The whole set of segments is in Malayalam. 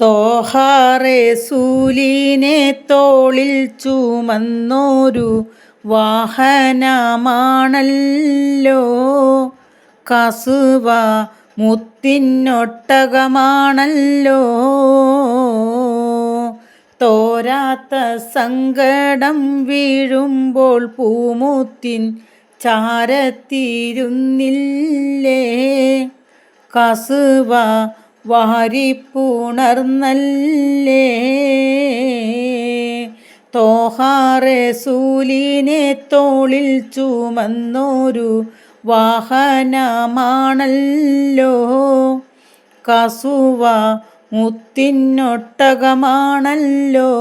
തോഹാറേസൂലിനെ തോളിൽ ചുമന്നോരു വാഹനമാണല്ലോ. കസുവ മുത്തിനൊട്ടകമാണല്ലോ. തോരാത്ത സങ്കടം വീഴുമ്പോൾ പൂമുത്തിൻ ചാരത്തിരുന്നില്ലേ. കസുവ വാരിപ്പുണർന്നല്ലേ? തോഹാറസൂലിനെ തോളിൽ ചുമന്നൊരു വാഹനമാണല്ലോ. കസുവ മുത്തിനൊട്ടകമാണല്ലോ.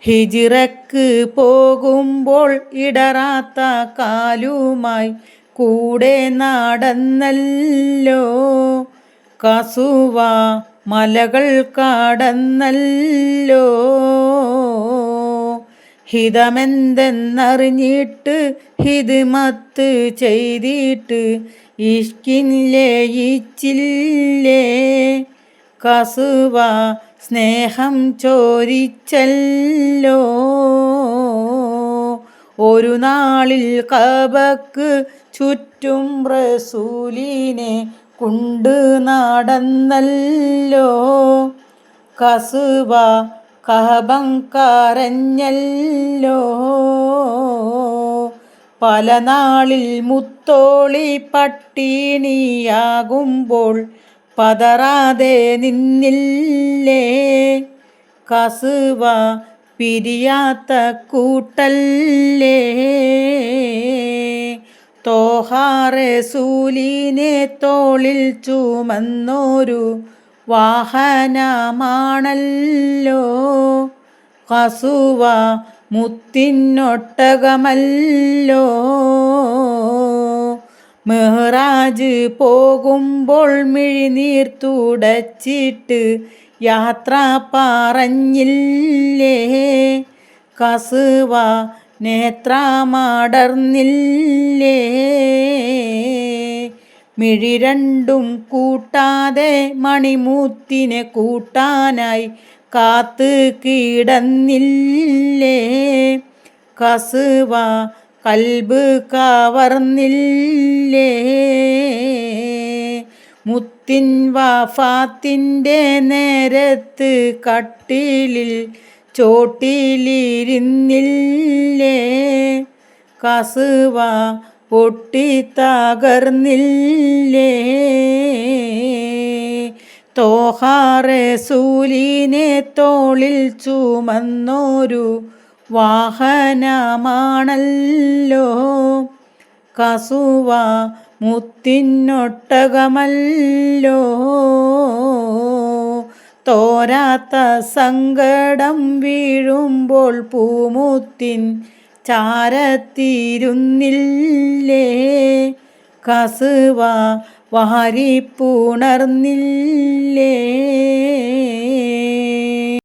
ഹിജിറക്ക് പോകുമ്പോൾ ഇടറാത്ത കാലുമായി കൂടെ നടന്നല്ലോ. കസുവ മലകൾ കടന്നല്ലോ. ഹിതമെന്തെന്നറിഞ്ഞിട്ട് ഹിതമത്ത് ചെയ്തിട്ട് ഇഷ്കിൻലയിച്ചില്ലേ കസുവ സ്നേഹം ചോരിച്ചല്ലോ ഒരു നാളിൽ കബക്ക് ചുറ്റും റസൂലിനെ കൊണ്ട് നടന്നല്ലോ. കസുവ കഹബം കരഞ്ഞല്ലോ. പല നാളിൽ മുത്തോളി പട്ടിണിയാകുമ്പോൾ പതറാതെ നിന്നില്ലേ. കസുവ പിരിയാത്ത കൂട്ടല്ലേ? തോഹാറെ സൂലിനെ തോളിൽ ചുമന്നോരു വാഹനമാണല്ലോ. കസുവ മുത്തിനൊട്ടകമല്ലോ. മെഹ്റാജ് പോകുമ്പോൾ മിഴിനീർ തുടച്ചിട്ട് യാത്ര പറഞ്ഞില്ലേ? കസുവ നേത്രമാടർന്നില്ലേ? മിഴി രണ്ടും കൂട്ടാതെ മണിമൂത്തിനെ കൂട്ടാനായി കാത്ത് കീടന്നില്ലേ? കസുവ കൽബ് കവർന്നില്ലേ? മുത്തിൻ വാഫാത്തിന്റെ നേരത്ത് കട്ടിലിൽ ചോട്ടിലിരുന്നില്ലേ? കസുവ പൊട്ടി തകർന്നില്ലേ തോഹാറസൂലിനെ തോളിൽ ചുമന്നൊരു വാഹനമാണല്ലോ. കസുവ മുത്തിനൊട്ടകമല്ലോ. തോരാത്ത സങ്കടം വീഴുമ്പോൾ പൂമുത്തിൻ ചാരത്തിരുന്നില്ലേ? കസുവ വാരിപ്പുണർന്നില്ലേ?